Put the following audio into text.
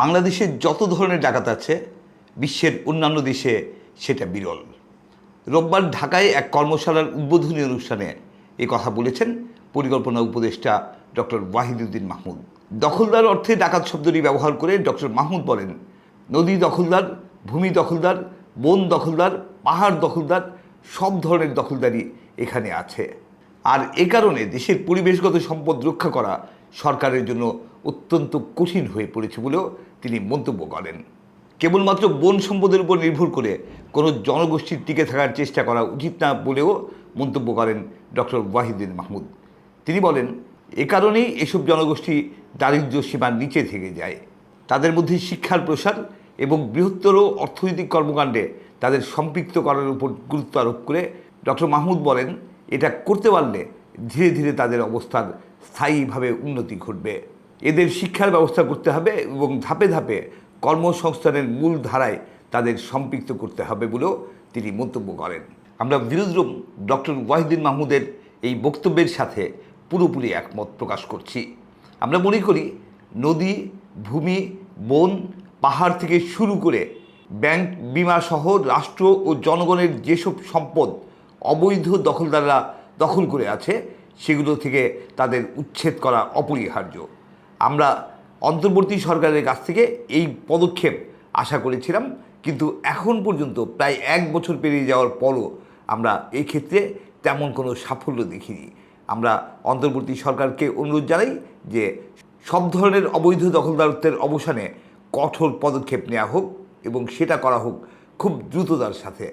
বাংলাদেশে যত ধরনের ডাকাত আছে, বিশ্বের অন্যান্য দেশে সেটা বিরল। রোববার ঢাকায় এক কর্মশালার উদ্বোধনী অনুষ্ঠানে এ কথা বলেছেন পরিকল্পনা উপদেষ্টা ডক্টর ওয়াহিদুদ্দিন মাহমুদ। দখলদার অর্থে ডাকাত শব্দটি ব্যবহার করে ডক্টর মাহমুদ বলেন, নদী দখলদার, ভূমি দখলদার, বন দখলদার, পাহাড় দখলদার, সব ধরনের দখলদারি এখানে আছে। আর এ কারণে দেশের পরিবেশগত সম্পদ রক্ষা করা সরকারের জন্য অত্যন্ত কঠিন হয়ে পড়েছে বলেও তিনি মন্তব্য করেন। কেবলমাত্র বন সম্পদের উপর নির্ভর করে কোনো জনগোষ্ঠীর টিকে থাকার চেষ্টা করা উচিত না বলেও মন্তব্য করেন ডক্টর ওয়াহিদিন মাহমুদ। তিনি বলেন, এ কারণেই এসব জনগোষ্ঠী দারিদ্র্য সীমার নিচে থেকে যায়। তাদের মধ্যে শিক্ষার প্রসার এবং বৃহত্তর অর্থনৈতিক কর্মকাণ্ডে তাদের সম্পৃক্ত করার উপর গুরুত্ব আরোপ করে ডক্টর মাহমুদ বলেন, এটা করতে পারলে ধীরে ধীরে তাদের অবস্থার স্থায়ীভাবে উন্নতি ঘটবে। এদের শিক্ষার ব্যবস্থা করতে হবে এবং ধাপে ধাপে কর্মসংস্থানের মূল ধারায় তাদের সম্পৃক্ত করতে হবে বলেও তিনি মন্তব্য করেন। আমরা বিরোধরূপ ডক্টর ওয়াহিদিন মাহমুদের এই বক্তব্যের সাথে পুরোপুরি একমত প্রকাশ করছি। আমরা মনে করি নদী, ভূমি, বন, পাহাড় থেকে শুরু করে ব্যাংক, বিমা সহ রাষ্ট্র ও জনগণের যেসব সম্পদ অবৈধ দখলদাররা দখল করে আছে, সেগুলো থেকে তাদের উচ্ছেদ করা অপরিহার্য। আমরা অন্তর্বর্তী সরকারের কাছ থেকে এই পদক্ষেপ আশা করেছিলাম, কিন্তু এখন পর্যন্ত প্রায় এক বছর পেরিয়ে যাওয়ার পরও আমরা এই ক্ষেত্রে তেমন কোনো সাফল্য দেখিনি। আমরা অন্তর্বর্তী সরকারকে অনুরোধ জানাই যে সব ধরনের অবৈধ দখলদারত্বের অবসানে কঠোর পদক্ষেপ নেওয়া হোক এবং সেটা করা হোক খুব দ্রুততার সাথে।